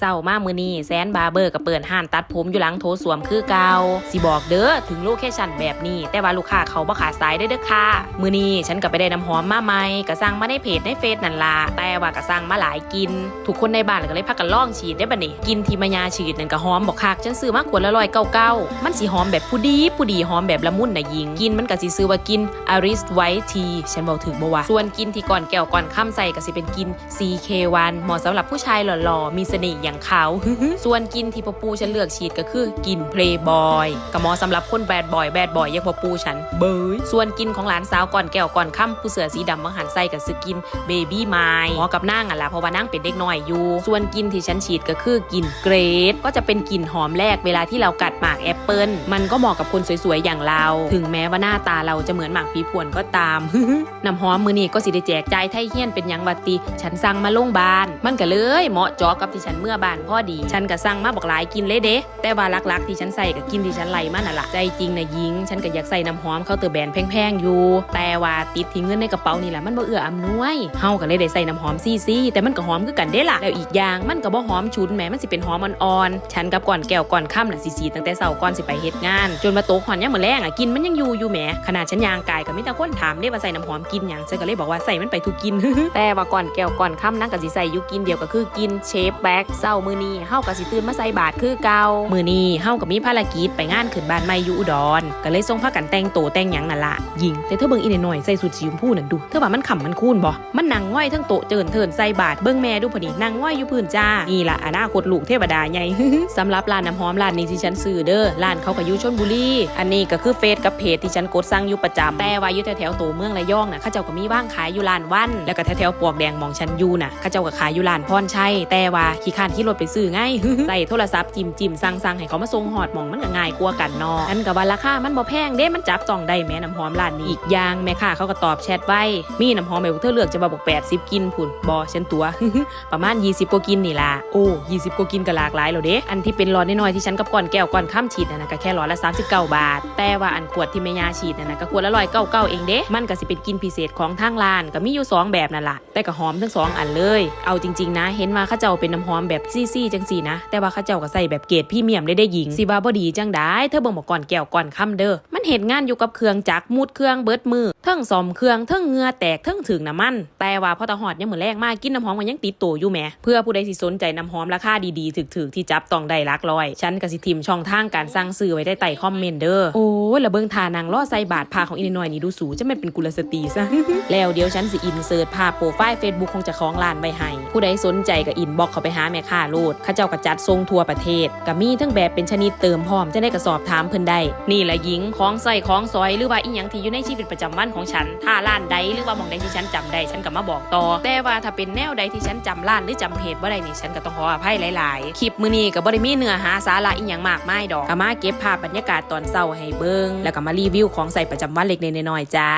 เศร้ามามือนี้แซนบาร์เบอร์ก็เปิดห้านตัดผมอยู่หลังโถสวมคือเกาสิบอกเด้อถึงโลเคชั่นแบบนี้ แต่ว่าลูกค้าเขาบ่ขาดสายได้เด้อค่ะ มือนี้ฉันก็ไปได้น้ำหอมมาใหม่ก็สั่งมาในเพจในเฟซนั่นล่ะแต่ว่าก็สั่งมาหลายกิน ทุกคนในบ้านก็เลยพักกันล่องฉีดได้บัดนี้กินทีมายาฉีดนั่นก็หอมบอกคักฉันซื้อมาขวดละร้อยเก้าเก้ามันสิหอมแบบผู้ดีผู้ดีหอมแบบละมุนน่ะยิง กินมันก็สิซื้อว่ากิน Aris White Tea ฉันบอกถึงบ่ว่าส่วนกินที่ก่อนแก้วก่อนค่ำใส่ก็สิเป็นกิน CK1 เหมาะสำหรับผู้ชายหล่อๆมีเสน่ห์อย่างเขาส่วนกินที่พ่อปูฉันเลือกฉีดก็คือกิน Playboy ก็เหมาะสำหรับคนแบดบอยแบดบอยอย่างพ่อปูฉันเบยส่วนกินของหลานสาวก่อนแก้วก่อนค่ำผู้เสือสีดำมังหันใส่กับสกิน Baby m i เหมาะกับนางอะล่ะเพราะว่านั่งเป็นเด็กน้อยอยู่ ส่วนกินที่ฉันฉีดก็คือกินเกรดก็จะเป็นกลิ่นหอมแรกเวลาที่เรากัดหมากแอปเปิลมันก็เหมาะกับคนสวยๆอย่างเรา ถึงแม้ว่าหน้าตาเราจะเหมือนหมากผีพวนก็ตามน้ำหอมมือนี้ก็สิได้แจกจ่ายไทยเฮียนเป็นหยังวัดติ ฉันสั่งมาโรงบาลมันก็เลยเหมาะเจอกับที่ฉันเมื่อบานพ่อดี ฉันก็สั่งมาบอกหลายกินเลยเด้แต่ว่าลักๆ ที่ฉันใส่ก็กินที่ฉันไล่มันน่ะละใจจริงนะยิง ฉันก็อยากใส่น้ำหอมเคาเตอร์แบรนด์แพงๆอยู่ แต่ว่าติดที่เงินในกระเป๋านี่แหละมันบ่เอื้ออำนวยเฮาก็เลยได้ใส่น้ำหอมซี่ซี่แต่มันก็หอมคือกันเด้ล่ะแล้วอีกอย่างมันก็บ่หอมฉุนแหมมันสิเป็นหอมอ่อนๆฉันกับก่อนแก้วก่อนค่ำน่ะสิสีตั้งแต่เช้าก่อนสิไปเฮ็ดงาน จนมาโตกหอนยามมื้อแรงอะกินมันยังอยู่อยู่แหมขนาดฉันยางกายก็มีแต่คนถามเด้ว่าใส่น้ำหอมกินหยังฉันก็เลยบอกว่าใส่มันไปทุกกินแต่ว่าก่อนแก้วก่อนค่ำนั่งก็สิใส่อยู่กินเดียวก็คือกินเชฟแบ็กเช้ามือนี้เฮาก็สิตื่นมาใส่บาตรคือเก่ามือนี้เฮาก็มีภารกิจไปงานขึ้นบ้านใหม่อยู่อุดรก็เลยส่งพากันแต่งโตแต่งหยังนั่นล่ะยิงแต่เธอเบิ่งอีหน่อยใส่สุดสีชมพูนั่นดูเธอว่ามันขำมันคูนบ่มันนั่งง่อยทั้งโตเจินเทินใส่บาตรเบิ่งแม่ดูพอดีนั่งง่อยอยู่พื้นจ้านี่ล่ะอนาคตลูกเทวดาใหญ่สำหรับร้านน้ำหอมร้านนี้ที่ฉันซื้อเด้อร้านเขาก็อยู่ชลบุรีอันนี้ก็คือเฟซกับเพจที่ฉันกดสั่งอยู่ประจำแต่ว่าอยู่แถวๆตัวเมืองระยองน่ะเขาเจ้าก็มีว่างขายอยู่ร้านวัน แล้วก็แถวๆปวกแดงมองฉันอยู่น่ะเขาเจ้าก็ขายอยู่ร้านพรชัยแต่ว่าขี้ข้านขี่รถไปซื้อไงใส่โทรศัพท์จิ้มจิ้มสั่งสั่งให้เขามาส่งหอดหมองมันก็ง่ายกว่ากันนาะอันกับว่าราคามันบ่แพงเด้มันจับต้องได้แม่น้ำหอมร้านนี้อีกอย่างแม่ค้าเขาก็ตอบแชทไว้มีน้ำหอมแบบเธอเลือกจะมาบอก80กินพุ่นบอฉันตัวประมาณ 20กว่ากินนี่ล่ะโอ้20กว่ากินก็หลากหลายแล้วเด้อันที่เป็นหลอดน้อยๆที่ฉันกับก่อนแก้วก่อนข้ามฉีดน่ะก็แค่หลอดละ39 บาท แต่ว่าอันขวดที่แม่ยาฉีดน่ะก็ขวดละร้อยเก้าเก้าเองเด้มันก็สิเป็นกินพิเศษของทางร้านก็มีอยู่สองแบบนั่นล่ะแต่ก็หอมทั้งสองอันเลย เอาจริง ๆ นะ เห็นว่าข้าเจ้าเป็นน้ำหอมแบบซี่ๆจังสี่นะ แต่ว่าข้าเจ้าก็ใส่แบบเกรดพี่เมียมได้ได้หญิงสิว่าบ่ดีจังได้เธอเบิ่งบอกก่อนแก้วก่อนค่ำเด้อมันเหตุงานอยู่กับเครื่องจักรมูดเครื่องเบิดมือ ทั้งซ่อมเครื่องเทั้งเงือแตกเทั้งถึงน้ำมัน แต่ว่าพอตะหอดยังเหมือนแรกมากกินน้ำหอมมันยังติดตัวอยู่แหมเพื่อผู้ใดสิสนใจน้ำหอมราคาดีๆถึกๆที่จับต้องได้ลักร้อย ฉันกสิทิมช่องทางการสั่งซื้อไว้ได้ใต้คอมเมนต์เด้อโอ้ยแล้วเบิงทานางล่อใส่บาทพาของอินนอยนี่ดูสูจะไม่เป็นกุลสตรีซะแล้วเดี๋ยวฉันสิอินเสิร์ตภาพโปรไฟล์ Facebook ของเจ้าของร้านไว้ให้ ผู้ใดสนใจก็อินบอกเขาไปหาแม่ค้าโลดข้าเจ้าก็จัดทรงทั่วประเทศก็มีทั้งแบบเป็นชนิดเติมพร้อมจะได้กระสอบถามเพิ่นได้นี่แหละหญิงของใส่ของซอยหรือว่าอีหยังที่อยู่ในชีวิตประจำวันของฉัน ถ้าร้านใดหรือว่ามองใดที่ฉันจำได้ฉันก็มาบอกต่อ แต่ว่าถ้าเป็นแนวใดที่ฉันจำร้านหรือจำเพศว่าใดนี่ฉันก็ต้องขออภัยหลาย ๆ คลิปมือนี้ก็บบริมีเนื้อหาสาระอีหยังมากมายดอกก็มาเก็บภาพบรรยากาศตอนเศร้าให้เบิ้งแล้วก็มารีวิวของใส่ประจำวันเล็กๆน้อยๆจ้า